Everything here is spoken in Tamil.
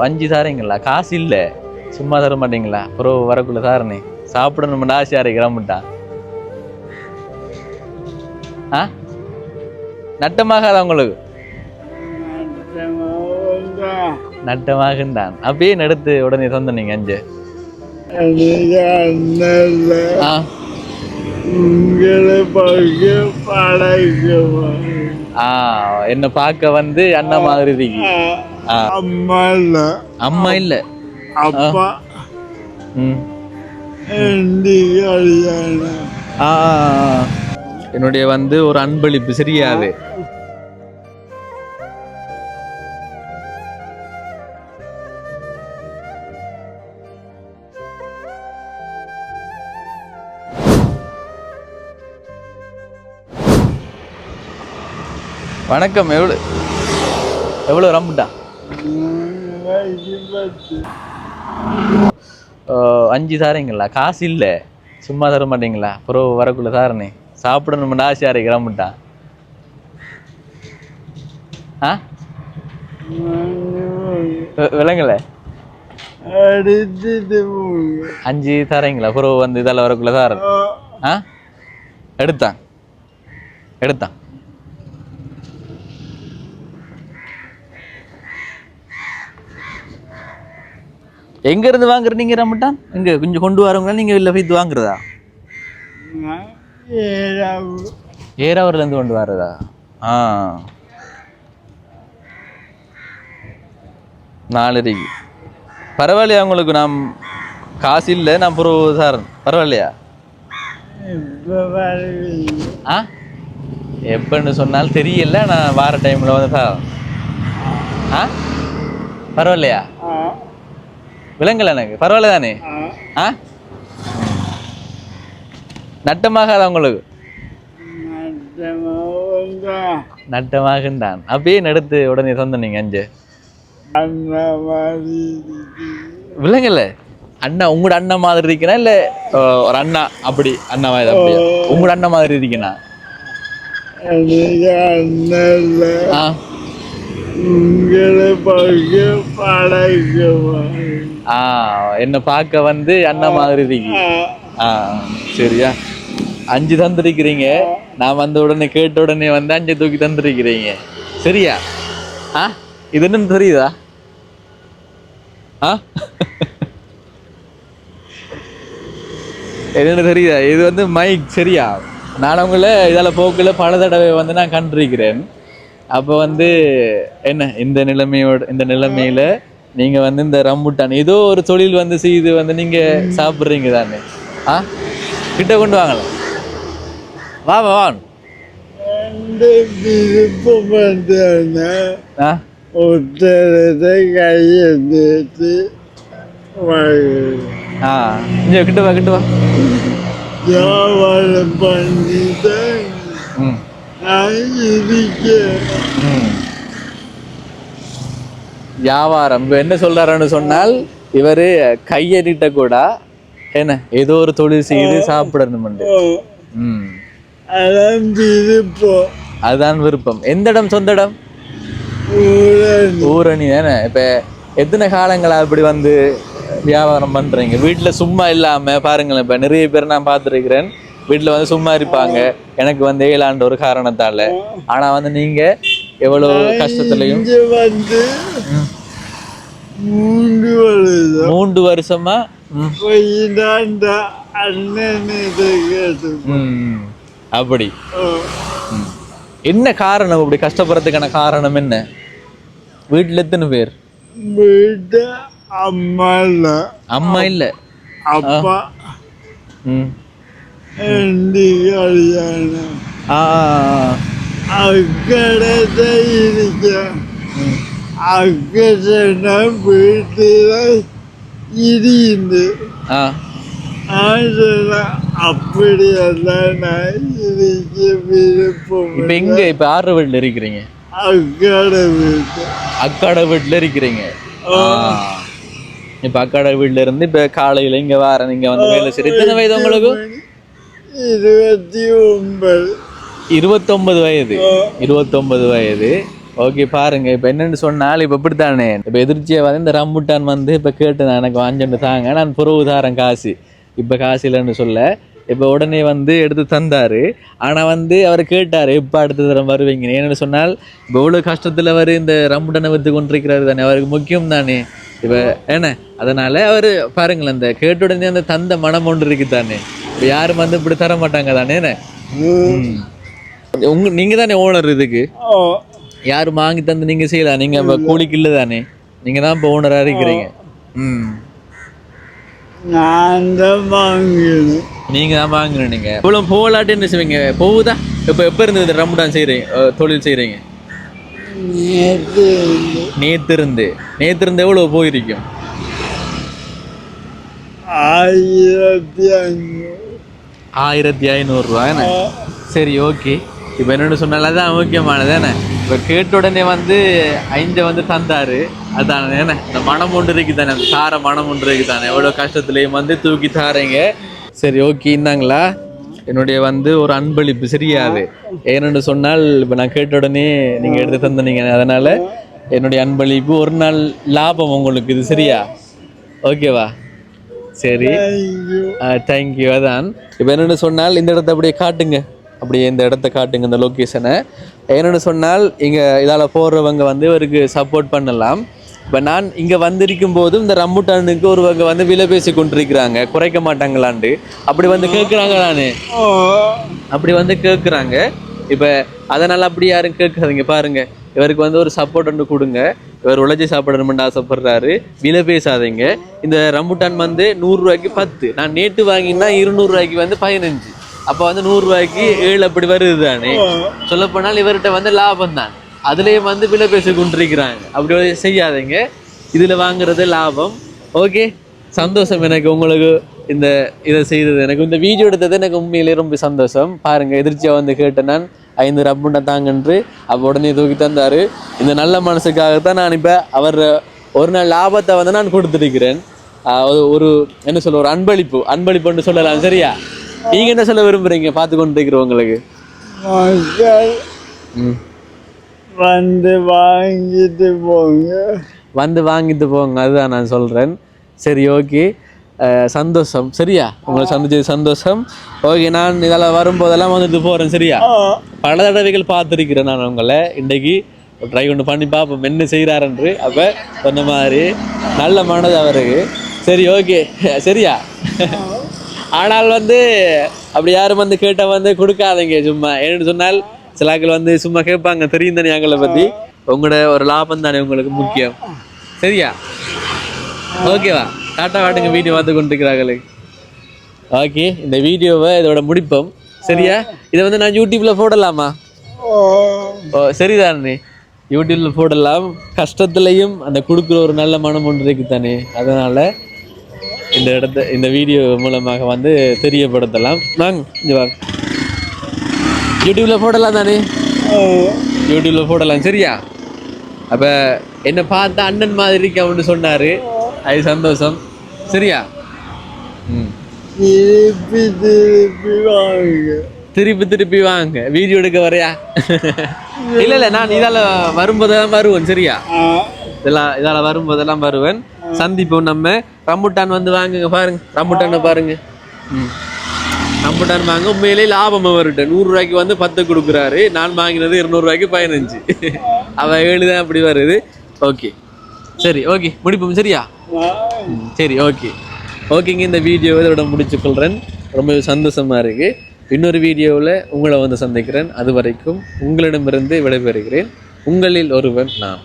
அஞ்சு தாரீங்களா காசு இல்லை. சும்மா தர மாட்டீங்களா? அப்புறம் வரக்குள்ள தாரணே. சாப்பிடணும் ஆசையா இருக்கு கிளம்பிட்டான் ஆ? நட்டமாகாதா உங்களுக்கு? நட்டமாகண்டான் அப்படியே நடத்து உடனே சொந்தனீங்க அஞ்சு. ஆ உங்களை பார்க்க பழக்கமா ஆ என்ன பார்க்க வந்து அண்ணன் மாதிரி. அம்மா இல்ல. அம்மா இல்ல. அப்பா. என்னுடைய வந்து ஒரு அன்பளிப்பு சரியாது வணக்கம். எவ்வளோ எவ்வளோ ரம்புட்டா அஞ்சு தாரீங்களா? காசு இல்லை. சும்மா தர மாட்டீங்களா? அப்புறம் வரக்குள்ள தாரணே. சாப்பிடணும் ஆசையாக இருக்கு கிளம்பிட்டான் ஆ? விளங்கல அஞ்சு தரீங்களா? புறவு வந்து இதெல்லாம் வரக்குள்ள தாரன் ஆ? எடுத்தான். எடுத்தான். எங்கேருந்து வாங்குறீங்க வாங்குற இங்கே கொஞ்சம் கொண்டு வரவங்களா நீங்கள் இல்லை போய் வாங்குறதா? ஏறாவூர்லேருந்து கொண்டு வர்றதா ஆ. நாலரைக்கு பரவாயில்லையா உங்களுக்கு? நாம் காசு இல்லை நான் புறவு சார். பரவாயில்லையா? ஆ? எப்பன்னு சொன்னாலும் தெரியல நான் வார டைமில் வந்து சார். ஆ? பரவாயில்லையா? விலங்கல எனக்கு பரவாயில்ல தானே? ஆ. நட்டமாகாதா உங்களுக்கு? நட்டமாக நட்டமாகண்டான் அப்படியே நடத்து உடனே சொந்தனீங்க அஞ்சு. விலங்கல்ல அண்ணா உங்களோட அண்ணா மாதிரி இருக்கனா இல்ல ஒரு அண்ணா? அப்படி அண்ணா மாதிரி அப்படியா? உங்களோட அண்ணா மாதிரி ஆ. உங்களை ஆ என்ன பார்க்க வந்து அண்ணா மாதிரி இருக்கு ஆ. சரியா? அஞ்சு தந்திருக்கிறீங்க. நான் வந்த உடனே கேட்ட உடனே வந்து அஞ்சு தூக்கி தந்திருக்கிறீங்க. சரியா? ஆ இது என்னன்னு தெரியுதா? ஆ? என்னன்னு தெரியுதா? இது வந்து மைக் சரியா? நான் உங்களை இதால் போக்கில் பல தடவை வந்து நான் கண்டிருக்கிறேன். அப்போ வந்து என்ன இந்த நிலைமையோட இந்த நிலைமையில நீங்க வந்து இந்த ரம்புட்டான் ஏதோ ஒரு தொழில் வந்து செய்து வந்து நீங்க சாப்பிட்றீங்க தானே? ஆ? கிட்ட கொண்டு வாங்கலாம் வா வா வாங்க. ஆ? இங்கே கிட்ட வா கிட்ட வா. வியாபாரம் பண்ணி தான் நான் இருக்கேன். வியாபாரம். இப்ப என்ன சொல்றாருன்னு சொன்னால் இவரு கையடிட்ட கூட என்ன ஏதோ ஒரு தொழில் செய்து சாப்பிடணும் ம். அதுதான் விருப்பம். எந்த இடம் சொந்த இடம்? ஊரணி. தானே. இப்ப எத்தனை காலங்களா இப்படி வந்து வியாபாரம் பண்றீங்க? வீட்டுல சும்மா இல்லாம பாருங்களேன் இப்ப நிறைய பேர் நான் பார்த்துருக்கிறேன். வீட்டுல வந்து சும்மா இருப்பாங்க. எனக்கு வந்து ஏழாண்டு ஒரு காரணத்தால. ஆனா வந்து நீங்க எவ்வளவு கஷ்டத்துலயும்? வந்து மூன்று வருடம் மூன்று வருஷமா? அப்படி. என்ன காரணம்? இப்படி கஷ்டப்படுறதுக்கான காரணம் என்ன? வீட்டுல எத்தனை பேர்? வீட்டு அம்மா இல்ல. அம்மா இல்ல. அப்பா. கல்யாணம். ஆ. அக்கடத்தை இருக்க அக்கடனா வீட்டுல அதுல அப்படியெல்லாம் நான் இருக்க விருப்பம் இப்ப எங்க இப்ப ஆறு வீட்டுல இருக்கிறீங்க? அக்கடை வீட்டு அக்காட வீட்டுல இருக்கிறீங்க. இப்ப அக்காட வீட்டுல இருந்து இப்ப காலையில இங்க வார நீங்க வந்து வேலை சரி எத்தனை வயது உங்களுக்கு? இருபத்தி ஒன்பது. இருபத்தொன்பது வயது. இருபத்தொன்பது வயது. ஓகே பாருங்க இப்போ என்னன்னு சொன்னால் இப்போ இப்படித்தானே? இப்போ எதிர்ச்சியை வந்து இந்த ரம்புட்டான் வந்து இப்போ கேட்டு நான் எனக்கு வாங்கிட்டு தாங்க. நான் புறவு தாரேன் காசு. இப்போ காசு இல்லைன்னு சொல்ல. இப்போ உடனே வந்து எடுத்து தந்தாரு. ஆனால் வந்து அவர் கேட்டார் எப்போ அடுத்த தரம் வருவீங்க ஏன்னு சொன்னால் இப்போ இவ்வளோ கஷ்டத்தில் அவர் இந்த ரம்புட்டனை விற்று கொண்டிருக்கிறாரு தானே? அவருக்கு முக்கியம் தானே? இப்போ என்ன? அதனால அவர் பாருங்களேன் அந்த கேட்ட உடனே அந்த தந்த மனம் ஒன்று இருக்கு தானே இப்போ யாரும் வந்து இப்படி தர மாட்டாங்க தானே? என்ன? உங்க நீங்கள் தானே ஓனர் இதுக்கு? யார் வாங்கி தந்து நீங்க செய்யலாம் நீங்க கூலிக்கு இல்லை. தானே? நீங்க தான் இப்போ ஓனரா இருக்கிறீங்க. ம். நான் தான் வாங்கினேன். நீங்க தான் வாங்குறீங்க நீங்க. இவ்வளவு போகலாட்டு என்ன செய்வீங்க? போகுதா? இப்ப எப்ப இருந்து இந்த ரம்முடான் செய்றீங்க? அஹ், தொழில் செய்றீங்க? நேற்று நேத்து இருந்து. நேத்து இருந்து எவ்வளவு போயிருக்கும்? ஆயிரத்தி ஐநூறு. ஆயிரத்தி ஐநூறுரூவா சரி ஓகே இப்போ என்னென்னு சொன்னால தான் முக்கியமானது என்ன? இப்போ கேட்ட உடனே வந்து ஐந்த வந்து தந்தாரு. அதானே என்ன? இந்த மனம் ஒன்று இருக்கு தானே அந்த சார மனம் ஒன்று இருக்கு தானே எவ்வளோ கஷ்டத்துலேயும் வந்து தூக்கி தாரீங்க. சரி ஓகே இந்தாங்களா? என்னுடைய வந்து ஒரு அன்பளிப்பு சரியாது ஏன்னு சொன்னால் இப்போ நான் கேட்ட உடனே நீங்கள் எடுத்து தந்தனீங்க. அதனால என்னுடைய அன்பளிப்பு ஒரு நாள் லாபம் உங்களுக்கு இது சரியா? ஓகேவா சரி. தேங்க்யூ அதான். இப்போ என்னென்னு சொன்னால் இந்த இடத்த அப்படியே காட்டுங்க. அப்படியே இந்த இடத்த காட்டுங்க இந்த லொக்கேஷனை என்னென்னு சொன்னால் இங்கே இதால் போடுறவங்க வந்து இவருக்கு சப்போர்ட் பண்ணலாம். இப்போ நான் இங்கே வந்திருக்கும் போதும் இந்த ரம்முட்டானுக்கு ஒருவங்க வந்து விலை பேசி கொண்டிருக்கிறாங்க. குறைக்க மாட்டாங்களாண்டு அப்படி வந்து கேட்குறாங்க நான். அப்படி வந்து கேட்குறாங்க இப்போ அதனால் அப்படி யாரும் கேட்காதீங்க. பாருங்க. இவருக்கு வந்து ஒரு சப்போர்ட் ஒன்று கொடுங்க. இவர் உழைச்சி சாப்பிடணும்னு ஆசைப்படுறாரு. விலை பேசாதீங்க. இந்த ரம்புட்டான் வந்து நூறுரூவாய்க்கு பத்து. நான் நேற்று வாங்கினா இருநூறுவாய்க்கு வந்து பதினஞ்சு. அப்போ வந்து நூறுரூவாய்க்கு ஏழு அப்படி வருது தானே? சொல்லப்போனால் இவர்கிட்ட வந்து லாபம் தான். அதுலேயும் வந்து விலை பேசி கொண்டிருக்கிறாங்க. அப்படி செய்யாதீங்க. இதில் வாங்குறது லாபம். ஓகே சந்தோஷம் எனக்கு உங்களுக்கு இந்த இதை செய்தது. எனக்கு இந்த வீடியோ எடுத்தது எனக்கு உண்மையிலே ரொம்ப சந்தோஷம். பாருங்க எதிர்ச்சியா வந்து கேட்டேன் நான். ஐந்து ரப்புண்டை தாங்கன்று. அப்போ உடனே தூக்கி தந்தாரு. இந்த நல்ல மனசுக்காகத்தான் நான் இப்போ அவர் ஒரு நாள் லாபத்தை வந்து நான் கொடுத்துருக்கிறேன். ஒரு என்ன சொல்ல ஒரு அன்பளிப்பு. அன்பளிப்புன்னு சொல்லலாம் சரியா? நீங்க என்ன சொல்ல விரும்புறீங்க? பார்த்து கொண்டு இருக்கிறவங்களுக்கு வந்து வாங்கிட்டு போங்க. வந்து வாங்கிட்டு போங்க. அதுதான் நான் சொல்கிறேன் சரி ஓகே. சந்தோஷம். சரியா? உங்களை சந்திச்சது சந்தோஷம். ஓகே நான் இதெல்லாம் வரும்போதெல்லாம் வந்துட்டு போகிறேன் சரியா? பல தடவைகள் பார்த்துருக்கிறேன் நான் உங்களை. இன்றைக்கு ட்ரை ஒன்று பண்ணி பார்ப்போம். என்ன செய்கிறாருன்று அப்போ சொன்ன மாதிரி நல்ல மனது அவருக்கு. சரி ஓகே. சரியா? ஆனால் வந்து அப்படி யாரும் வந்து கேட்டால் வந்து கொடுக்காதீங்க சும்மா. ஏன்னு சொன்னால் சிலாக்கள் வந்து சும்மா கேட்பாங்க தெரியும் தானே எங்களை பற்றி உங்களோட ஒரு லாபம் தானே உங்களுக்கு முக்கியம். சரியா? ஓகேவா டாட்டா வாட்டுங்க வீடியோ பார்த்து கொண்டிருக்கிறார்களே. ஓகே இந்த வீடியோவை இதோட முடிப்போம். சரியா? இதை வந்து நான் யூடியூப்ல போடலாமா? ஓ சரிதானே யூடியூப்ல போடலாம். கஷ்டத்துலேயும் அந்த கொடுக்குற ஒரு நல்ல மனம் ஒன்று இருக்குது தானே அதனால இந்த இடத்த இந்த வீடியோ மூலமாக வந்து தெரியப்படுத்தலாம். வாங்க இங்க வாங்க. யூடியூப்ல போடலாம் தானே? ஓ யூடியூப்ல போடலாம் சரியா? அப்ப என்ன பார்த்த அண்ணன் மாதிரி இருக்கு அப்படின்னு சொன்னாரு. அது சந்தோஷம். சரியா? ம். திருப்பி திருப்பி வாங்க. திருப்பி திருப்பி வாங்க வீடியோ எடுக்க வரையா? இல்ல இல்ல நான் இதால வரும்போதெல்லாம் வருவேன் சரியா? இதெல்லாம் இதால வரும்போதெல்லாம் வருவேன். சந்திப்போம் நம்ம. ரம்புட்டான் வந்து வாங்குங்க பாருங்க. ரம்புட்டானை பாருங்க. ம். ரம்புட்டான் வாங்க உண்மையிலே லாபம் அவர்கிட்ட. நூறு ரூபாய்க்கு வந்து பத்து கொடுக்குறாரு. நான் வாங்கினது இருநூறுவாய்க்கு பதினஞ்சு. அவ ஏழு தான் அப்படி வருது. ஓகே. சரி ஓகே. முடிப்போம் சரியா? சரி ஓகே. ஓகேங்க இந்த வீடியோவை இதோட முடிச்சுக்கொள்கிறேன் ரொம்ப சந்தோஷமா இருக்கு. இன்னொரு வீடியோவில் உங்களை வந்து சந்திக்கிறேன். அது வரைக்கும் உங்களிடமிருந்து விடைபெறுகிறேன். உங்களில் ஒருவன் நான்.